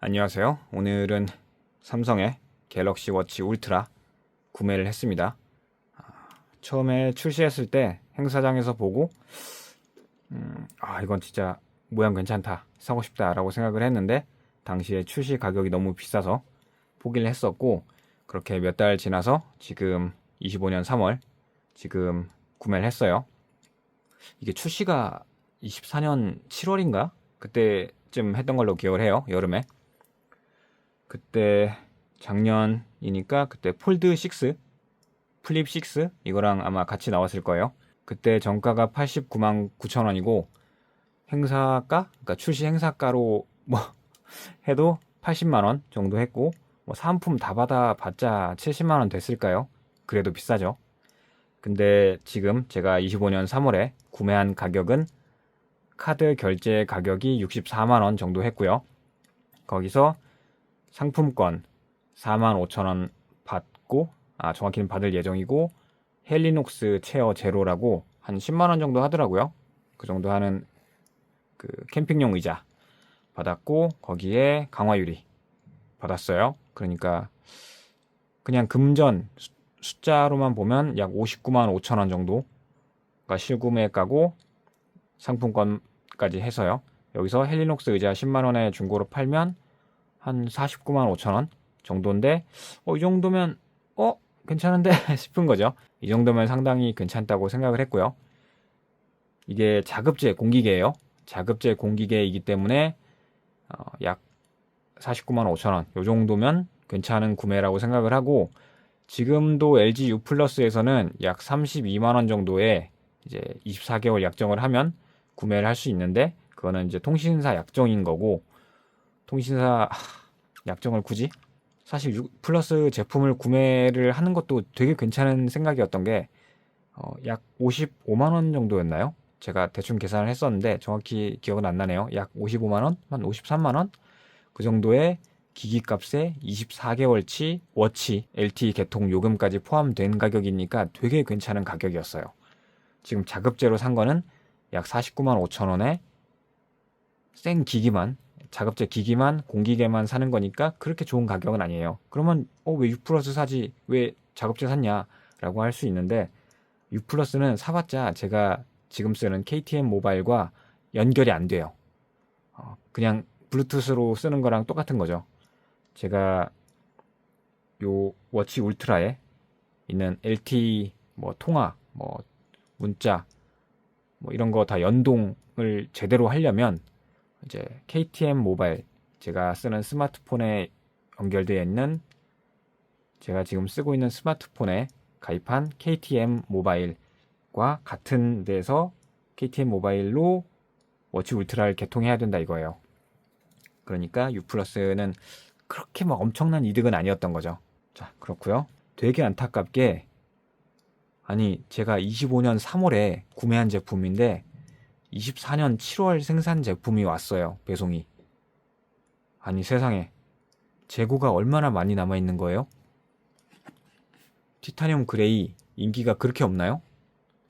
안녕하세요. 오늘은 삼성의 갤럭시 워치 울트라 구매를 했습니다. 아, 처음에 출시했을 때 행사장에서 보고 음, 아 이건 진짜 모양 괜찮다 사고 싶다라고 생각을 했는데 당시에 출시 가격이 너무 비싸서 포기를 했었고 그렇게 몇 달 지나서 지금 25년 3월 지금 구매를 했어요. 이게 출시가 24년 7월인가 그때쯤 했던 걸로 기억을 해요 여름에 그때 작년이니까 그때 폴드 6 플립 6 이거랑 아마 같이 나왔을 거예요 그때 정가가 89만 9천 원이고 행사가 그러니까 출시 행사가로 뭐 해도 80만 원 정도 했고 뭐 사은품 다 받아 봤자 70만 원 됐을까요? 그래도 비싸죠. 근데 지금 제가 25년 3월에 구매한 가격은 카드 결제 가격이 64만 원 정도 했고요. 거기서 상품권 4만 5천 원 받고 아 정확히는 받을 예정이고 헬리녹스 체어 제로라고 한 10만 원 정도 하더라고요. 그 정도 하는 그 캠핑용 의자 받았고 거기에 강화유리 받았어요. 그러니까 그냥 금전 수- 숫자로만 보면 약 59만 5천 원 정도가 실구매가고 상품권까지 해서요. 여기서 헬리녹스 의자 10만 원에 중고로 팔면 한 49만 5천 원 정도인데 어, 이 정도면 어 괜찮은데 싶은 거죠. 이 정도면 상당히 괜찮다고 생각을 했고요. 이게 자급제 공기계예요. 자급제 공기계이기 때문에 어, 약 49만 5천 원. 요 정도면 괜찮은 구매라고 생각을 하고 지금도 LG U 플러스에서는 약 32만 원 정도에 이제 24개월 약정을 하면 구매를 할 수 있는데 그거는 이제 통신사 약정인 거고 통신사 하, 약정을 굳이 사실 U 플러스 제품을 구매를 하는 것도 되게 괜찮은 생각이었던 게 어, 약 55만 원 정도였나요? 제가 대충 계산을 했었는데 정확히 기억은 안 나네요. 약 55만 원, 한 53만 원 그 정도의 기기 값에 24개월치 워치 LTE 개통 요금까지 포함된 가격이니까 되게 괜찮은 가격이었어요. 지금 자급제로 산 거는 약 49만 5천 원에 생 기기만 자급제 기기만 공기계만 사는 거니까 그렇게 좋은 가격은 아니에요. 그러면 어 왜 6 플러스 사지 왜 자급제 샀냐라고 할 수 있는데 6 플러스는 사봤자 제가 지금 쓰는 KTM 모바일과 연결이 안 돼요. 어, 그냥 블루투스로 쓰는 거랑 똑같은 거죠. 제가 요 워치 울트라에 있는 LTE 뭐 통화, 뭐 문자, 뭐 이런 거 다 연동을 제대로 하려면 이제 KTM 모바일 제가 쓰는 스마트폰에 연결되어 있는 제가 지금 쓰고 있는 스마트폰에 가입한 KTM 모바일과 같은 데서 KTM 모바일로 워치 울트라를 개통해야 된다 이거예요. 그러니까 U 플러스는 그렇게 막 엄청난 이득은 아니었던 거죠. 자, 그렇고요. 되게 안타깝게 아니 제가 25년 3월에 구매한 제품인데 24년 7월 생산 제품이 왔어요. 배송이. 아니 세상에 재고가 얼마나 많이 남아 있는 거예요? 티타늄 그레이 인기가 그렇게 없나요?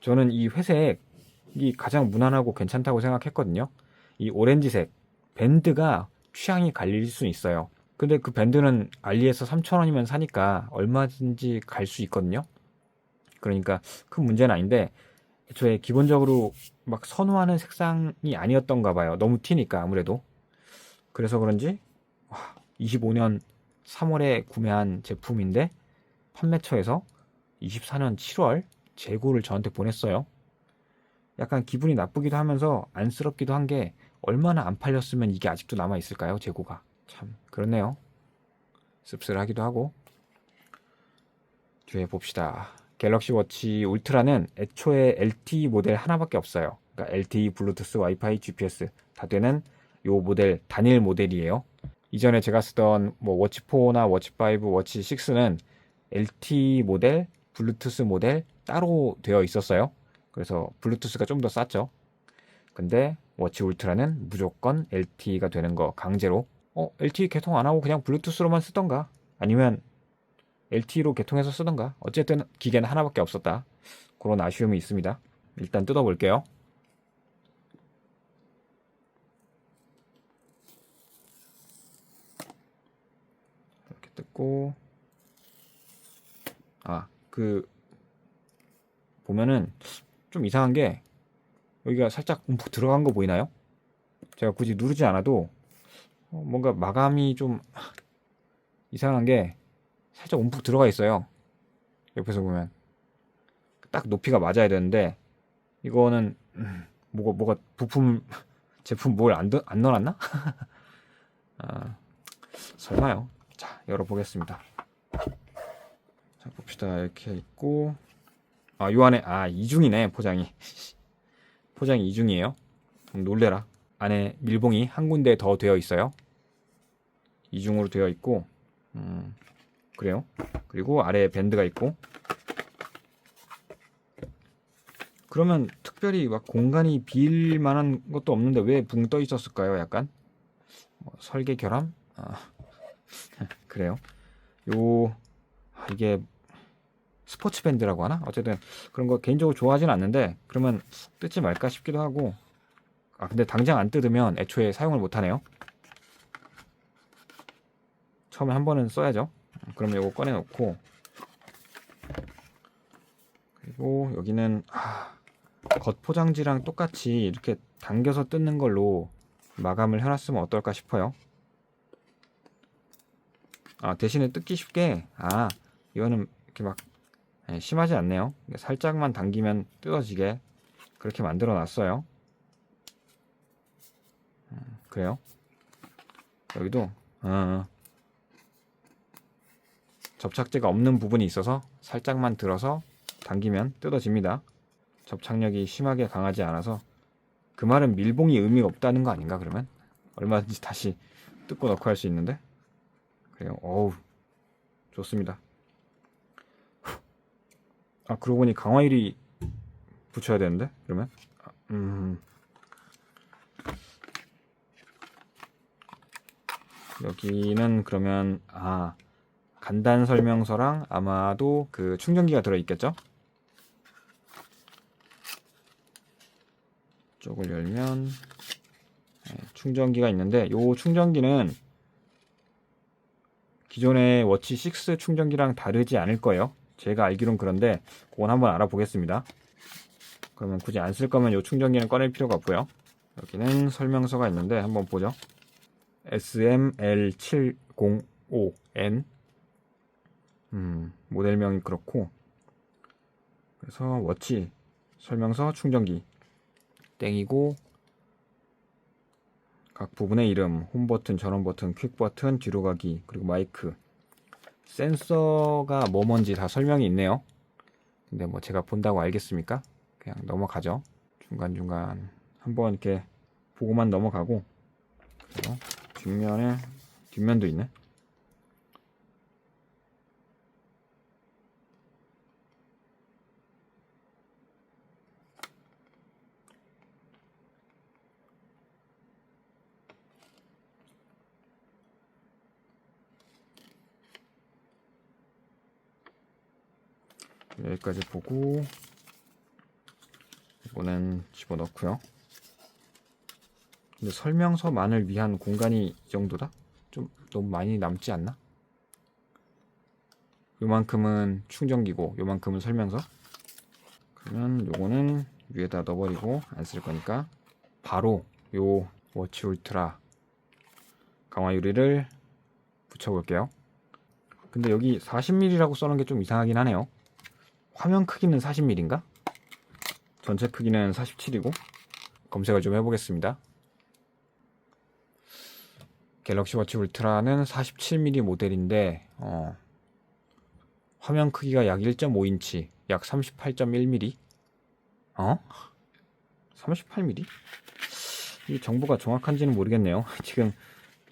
저는 이 회색이 가장 무난하고 괜찮다고 생각했거든요. 이 오렌지색 밴드가 취향이 갈릴 수 있어요. 근데 그 밴드는 알리에서 3,000원이면 사니까 얼마든지 갈 수 있거든요. 그러니까 큰 문제는 아닌데 애초에 기본적으로 막 선호하는 색상이 아니었던가 봐요. 너무 튀니까 아무래도. 그래서 그런지 와, 25년 3월에 구매한 제품인데 판매처에서 24년 7월 재고를 저한테 보냈어요. 약간 기분이 나쁘기도 하면서 안쓰럽기도 한 게 얼마나 안 팔렸으면 이게 아직도 남아 있을까요? 재고가. 참 그렇네요. 씁쓸하기도 하고. 뒤에 봅시다. 갤럭시 워치 울트라는 애초에 LTE 모델 하나밖에 없어요. 그러니까 LTE, 블루투스, 와이파이, GPS 다 되는 요 모델 단일 모델이에요. 이전에 제가 쓰던 뭐 워치 4나 워치 5, 워치 6는 LTE 모델, 블루투스 모델 따로 되어 있었어요. 그래서 블루투스가 좀 더 쌌죠. 근데 워치 울트라는 무조건 LTE가 되는 거 강제로 어 LTE 개통 안 하고 그냥 블루투스로만 쓰던가 아니면 LTE로 개통해서 쓰던가. 어쨌든 기계는 하나밖에 없었다. 그런 아쉬움이 있습니다. 일단 뜯어볼게요. 있고. 아 그 보면은 좀 이상한 게 여기가 살짝 움푹 들어간 거 보이나요? 제가 굳이 누르지 않아도 어, 뭔가 마감이 좀 이상한 게 살짝 움푹 들어가 있어요. 옆에서 보면 딱 높이가 맞아야 되는데 이거는 음, 뭐가 뭐가 부품 제품 뭘 안 안 넣어놨나? 아, 설마요. 자 열어보겠습니다. 자 봅시다 이렇게 있고 아 요 안에 아 이중이네 포장이 포장이 이중이에요. 음, 놀래라. 안에 밀봉이 한 군데 더 되어 있어요. 이중으로 되어 있고 음, 그래요. 그리고 아래에 밴드가 있고 그러면 특별히 막 공간이 비일 만한 것도 없는데 왜 붕 떠 있었을까요? 약간 뭐 설계 결함? 아, 그래요. 요 아, 이게 스포츠 밴드라고 하나? 어쨌든 그런 거 개인적으로 좋아하진 않는데 그러면 뜯지 말까 싶기도 하고 아 근데 당장 안 뜯으면 애초에 사용을 못 하네요. 처음에 한 번은 써야죠. 그러면 이거 꺼내 놓고 그리고 여기는 아, 겉 포장지랑 똑같이 이렇게 당겨서 뜯는 걸로 마감을 해놨으면 어떨까 싶어요. 아 대신에 뜯기 쉽게 아 이거는 이렇게 막 예, 심하지 않네요. 살짝만 당기면 뜯어지게 그렇게 만들어 놨어요. 음, 그래요. 여기도 어, 접착제가 없는 부분이 있어서 살짝만 들어서 당기면 뜯어집니다. 접착력이 심하게 강하지 않아서 그 말은 밀봉이 의미가 없다는 거 아닌가 그러면 얼마든지 다시 뜯고 넣고 할 수 있는데 그래요. 어우 좋습니다. 아 그러고 보니 강화유리 붙여야 되는데 그러면 아, 음 여기는 그러면 아 간단 설명서랑 아마도 그 충전기가 들어 있겠죠? 쪽을 열면 네, 충전기가 있는데 요 충전기는 기존의 워치 6 충전기랑 다르지 않을 거예요. 제가 알기론 그런데 그건 한번 알아보겠습니다. 그러면 굳이 안 쓸 거면 요 충전기는 꺼낼 필요가 없고요. 여기는 설명서가 있는데 한번 보죠. SML705N 음, 모델명이 그렇고 그래서 워치 설명서 충전기 땡이고 각 부분의 이름 홈 버튼, 전원 버튼, 퀵 버튼, 뒤로 가기 그리고 마이크 센서가 뭐 뭔지 다 설명이 있네요. 근데 뭐 제가 본다고 알겠습니까? 그냥 넘어가죠. 중간중간 한번 이렇게 보고만 넘어가고 그리고 뒷면에 뒷면도 있네. 여기까지 보고 이거는 집어넣고요. 근데 설명서만을 위한 공간이 이 정도다? 좀 너무 많이 남지 않나? 요만큼은 충전기고 요만큼은 설명서 그러면 요거는 위에다 넣어버리고 안 쓸 거니까 바로 요 워치 울트라 강화 유리를 붙여볼게요 근데 여기 40mm라고 써놓은 게 좀 이상하긴 하네요 화면 크기는 40mm인가? 전체 크기는 47이고 검색을 좀 해보겠습니다. 갤럭시 워치 울트라는 47mm 모델인데 어, 화면 크기가 약 1.5인치, 약 38.1mm. 어? 38mm? 이 정보가 정확한지는 모르겠네요. 지금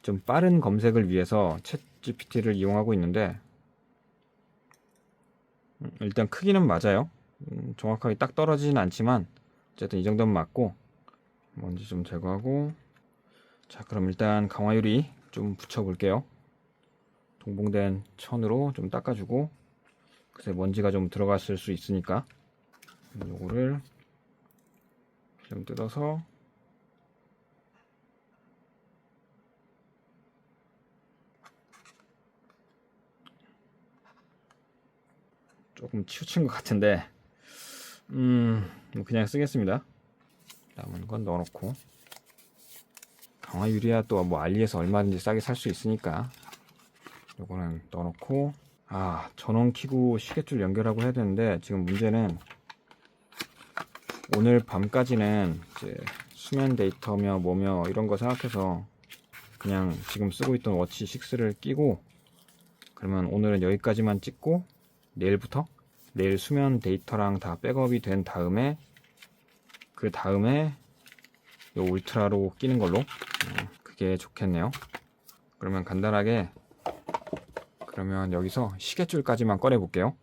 좀 빠른 검색을 위해서 챗 GPT를 이용하고 있는데 음, 일단 크기는 맞아요. 음, 정확하게 딱 떨어지진 않지만 어쨌든 이 정도는 맞고 먼지 좀 제거하고 자 그럼 일단 강화유리 좀 붙여볼게요. 동봉된 천으로 좀 닦아주고 글쎄 먼지가 좀 들어갔을 수 있으니까 요거를 좀 뜯어서 조금 치우친 것 같은데 음 그냥 쓰겠습니다. 남은 건 넣어놓고. 강화 유리야 또 뭐 알리에서 얼마든지 싸게 살 수 있으니까. 요거는 넣어놓고. 아 전원 키고 시계줄 연결하고 해야 되는데 지금 문제는 오늘 밤까지는 이제 수면 데이터며 뭐며 이런 거 생각해서 그냥 지금 쓰고 있던 워치 6를 끼고 그러면 오늘은 여기까지만 찍고 내일부터 내일 수면 데이터랑 다 백업이 된 다음에 그 다음에 요 울트라로 끼는 걸로. 어, 그게 좋겠네요. 그러면 간단하게 그러면 여기서 시계줄까지만 꺼내 볼게요.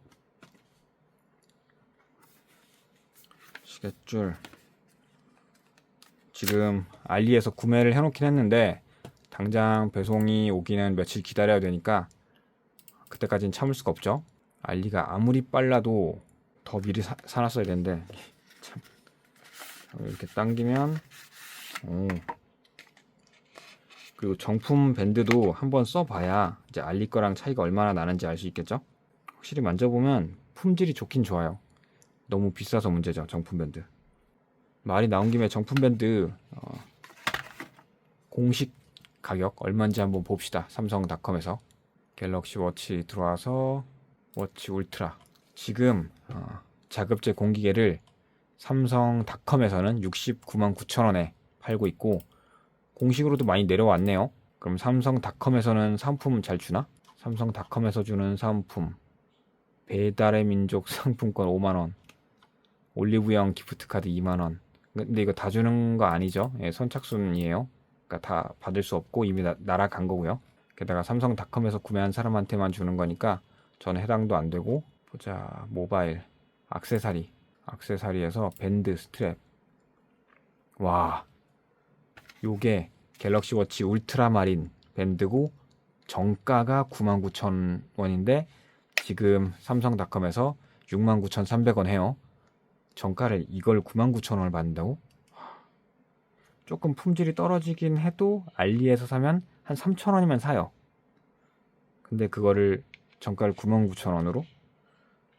시계줄. 지금 알리에서 구매를 해놓긴 했는데 당장 배송이 오기는 며칠 기다려야 되니까 그때까지는 참을 수가 없죠 알리가 아무리 빨라도 더 미리 사, 사놨어야 되는데 참. 이렇게 당기면 오. 그리고 정품 밴드도 한번 써봐야 이제 알리 거랑 차이가 얼마나 나는지 알 수 있겠죠? 확실히 만져보면 품질이 좋긴 좋아요. 너무 비싸서 문제죠 정품 밴드. 말이 나온 김에 정품 밴드 어, 공식 가격 얼마인지 한번 봅시다. 삼성닷컴에서. 갤럭시 워치 들어와서 워치 울트라. 지금 어, 자급제 공기계를 삼성닷컴에서는 69만 9천 원에 팔고 있고 공식으로도 많이 내려왔네요. 그럼 삼성닷컴에서는 상품 잘 주나? 삼성닷컴에서 주는 상품. 배달의 민족 상품권 5만 원. 올리브영 기프트 카드 2만 원. 근데 이거 다 주는 거 아니죠? 예, 선착순이에요. 그러니까 다 받을 수 없고 이미 나, 날아간 거고요. 게다가 삼성닷컴에서 구매한 사람한테만 주는 거니까 저는 해당도 안 되고 보자 모바일 악세사리 악세사리에서 밴드 스트랩. 와 요게 갤럭시 워치 울트라 마린 밴드고 정가가 99,000원인데 지금 삼성닷컴에서 69,300원 해요. 정가를 이걸 99,000원을 받는다고? 조금 품질이 떨어지긴 해도 알리에서 사면 한 3,000원이면 사요. 근데 그거를 정가를 99,000원으로?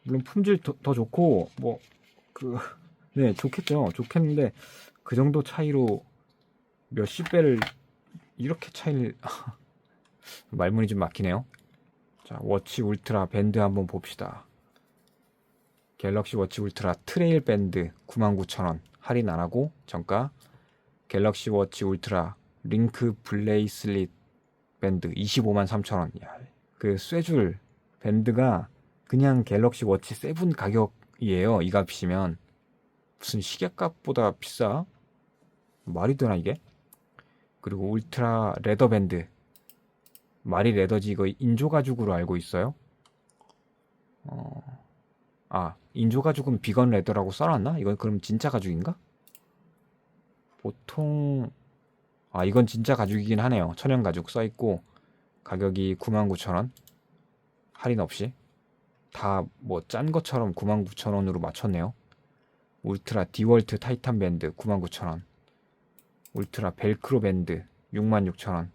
물론 품질 더, 더 좋고 뭐 그 네 좋겠죠. 좋겠는데 그 정도 차이로 몇십 배를 이렇게 차이를 말문이 좀 막히네요. 자 워치 울트라 밴드 한번 봅시다. 갤럭시 워치 울트라 트레일 밴드 99,000원 할인 안 하고 정가. 갤럭시 워치 울트라 링크 블레이슬릿 밴드 25만 3천원. 그 쇠줄 밴드가 그냥 갤럭시 워치 7 가격이에요 이 값이면 무슨 시계값보다 비싸? 말이 되나 이게? 그리고 울트라 레더 밴드 말이 레더지 이거 인조 가죽으로 알고 있어요 어... 아 인조 가죽은 비건 레더라고 써놨나? 이건 그럼 진짜 가죽인가? 보통 아 이건 진짜 가죽이긴 하네요 천연 가죽 써 있고 가격이 99,000원 할인 없이 다 뭐 짠 것처럼 99,000원으로 맞췄네요. 울트라 디월트 타이탄 밴드 99,000원. 울트라 벨크로 밴드 66,000원.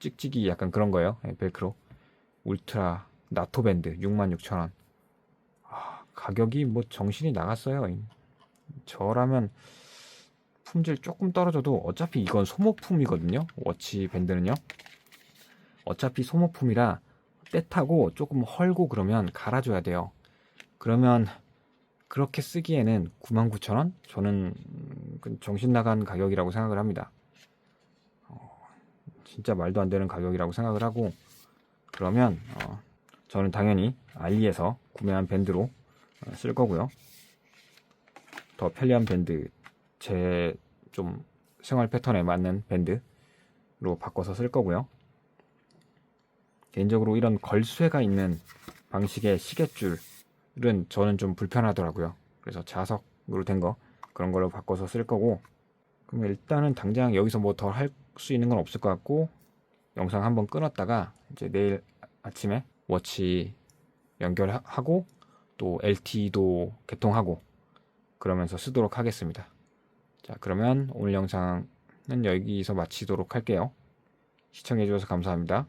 찍찍이 약간 그런 거예요. 네, 벨크로. 울트라 나토 밴드 66,000원. 아, 가격이 뭐 정신이 나갔어요. 저라면 품질 조금 떨어져도 어차피 이건 소모품이거든요. 워치 밴드는요. 어차피 소모품이라 때 타고 조금 헐고 그러면 갈아줘야 돼요 그러면 그렇게 쓰기에는 99,000원? 저는 정신 나간 가격이라고 생각을 합니다. 어, 진짜 말도 안 되는 가격이라고 생각을 하고 그러면 어, 저는 당연히 알리에서 구매한 밴드로 어, 쓸 거고요. 더 편리한 밴드, 제 좀 생활 패턴에 맞는 밴드로 바꿔서 쓸 거고요. 개인적으로 이런 걸쇠가 있는 방식의 시계줄 은 저는 좀 불편하더라고요. 그래서 자석으로 된 거 그런 걸로 바꿔서 쓸 거고 그럼 일단은 당장 여기서 뭐 더 할 수 있는 건 없을 것 같고 영상 한번 끊었다가 이제 내일 아침에 워치 연결하고 또 LTE도 개통하고 그러면서 쓰도록 하겠습니다. 자 그러면 오늘 영상은 여기서 마치도록 할게요. 시청해주셔서 감사합니다.